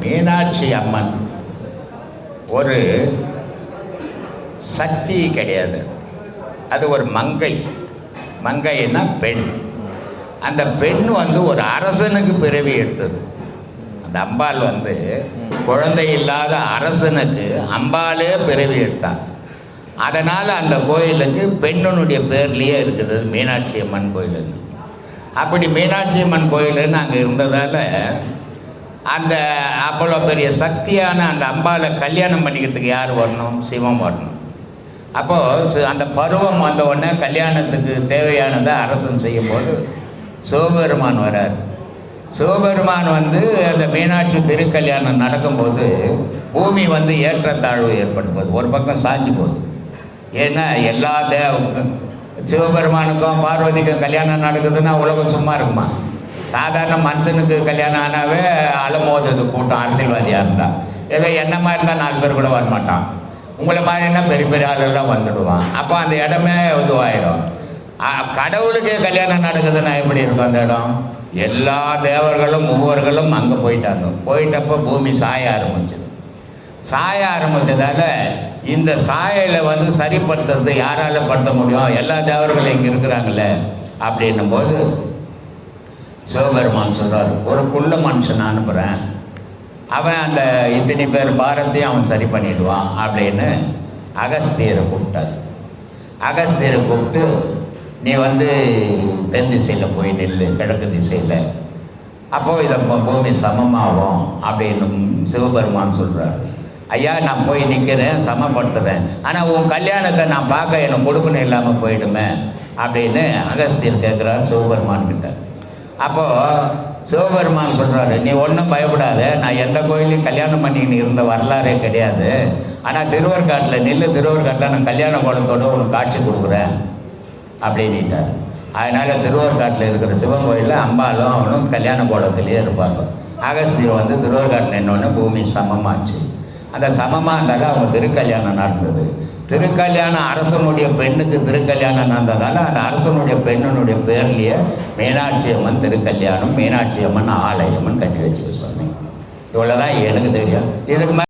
மீனாட்சி அம்மன். ஒரு சக்தி கிடையாது. அது ஒரு மங்கை. மங்கைன்னா பெண். அந்த பெண் வந்து ஒரு அரசனுக்கு பிறவி எடுத்தது. அந்த அம்பாள் வந்து குழந்தை இல்லாத அரசனுக்கு அம்பாலே பிறவி எடுத்தான் அதனால் அந்த கோயிலுக்கு பெண்ணனுடைய பேர்லேயே இருக்குது மீனாட்சி அம்மன் கோயிலுன்னு. அப்படி மீனாட்சி அம்மன் கோயிலுன்னு அங்கே இருந்ததால் அந்த அவ்வளோ பெரிய சக்தியான அந்த அம்பாவை கல்யாணம் பண்ணிக்கிறதுக்கு யார் வரணும்? சிவம் வரணும். அப்போது அந்த பருவம் வந்த உடனே கல்யாணத்துக்கு தேவையானதை அரசன் செய்யும்போது சிவபெருமான் வரார். சிவபெருமான் வந்து அந்த மீனாட்சி திருக்கல்யாணம் நடக்கும்போது பூமி வந்து ஏற்றத்தாழ்வு ஏற்படும் போது ஒரு பக்கம் சாஞ்சு போகுது. ஏன்னா எல்லா தேவ சிவபெருமானுக்கும் பார்வதிக்கும் கல்யாணம் நடக்குதுன்னா உலகம் சும்மா இருக்குமா? சாதாரண மனுஷனுக்கு கல்யாணம் ஆனாவே அலமோதுது கூட்டம் அரசியல்வாதியாக இருந்தால் ஏதோ என்ன மாதிரி இருந்தால் நாலு பேர் கூட வரமாட்டான். உங்களை மாதிரினா பெரிய பெரிய ஆளெல்லாம் வந்துடுவான். அப்போ அந்த இடமே இதுவாயிடும் அ- கடவுளுக்கே கல்யாணம் நடக்குதுன்னா எப்படி இருக்கும் அந்த இடம்? எல்லா தேவர்களும் மூவர்களும் அங்கே போயிட்டாங்க. போயிட்டப்போ பூமி சாய ஆரம்பிச்சது. சாய ஆரம்பித்ததால் இந்த சாயலை வந்து சரிப்படுத்துறது யாரால படுத்த முடியும்? எல்லா தேவர்களும் இங்கே இருக்கிறாங்களே. அப்படின்னும் போது சிவபெருமான் சொல்கிறார் ஒரு குள்ள மனுஷன் அனுப்புகிறேன் அவன் அந்த இத்தனை பேர் பாரத்தையும் அவன் சரி பண்ணிடுவான் அப்படின்னு அகஸ்தியரை கூப்பிட்டார். அகஸ்தியரை கூப்பிட்டு நீ வந்து தென் திசையில் போய் நில்லு கிழக்கு திசையில். அப்போது இதை பூமி சமமாகும் அப்படின்னு சிவபெருமான் சொல்கிறார் ஐயா நான் போய் நிற்கிறேன் சமப்படுத்துகிறேன் ஆனால் உன் கல்யாணத்தை நான் பார்க்க எனக்கு கொடுக்கணும் இல்லாமல் போயிடுமே அப்படின்னு அகஸ்தியர் கேட்குறாரு சிவபெருமான் கிட்ட. அப்போது சிவபெருமான் சொல்கிறாரு நீ ஒன்றும் பயப்படாத நான் எந்த கோயிலையும் கல்யாணம் பண்ணிக்கின்னு இருந்த வரலாறே கிடையாது. ஆனால் திருவர்காட்டில் நில்லு திருவர்காட்டில் நான் கல்யாண கோலத்தோடு உனக்கு காட்சி கொடுக்குறேன் அப்படின்ட்டார் அதனால் திருவர்காட்டில் இருக்கிற சிவன் கோயிலில் அம்பாலும் அவனும் கல்யாண கோலத்திலேயே இருப்பாங்க. அகஸ்தியை வந்து திருவர்காட்டில் என்னொன்று பூமி சமமாச்சு. அந்த சமமாக இருந்தாலும் அவங்க திருக்கல்யாணம் நடந்தது. திருக்கல்யாணம் அரசனுடைய பெண்ணுக்கு திருக்கல்யாணம் நடந்ததால் அந்த அரசனுடைய பெண்ணனுடைய பேர்லேயே மீனாட்சி அம்மன் திருக்கல்யாணம் மீனாட்சி அம்மன் ஆலயம்னு கட்டி வச்சுக்க சொன்னேன். இவ்வளோதான் எனக்கு தெரியும். இதுக்கு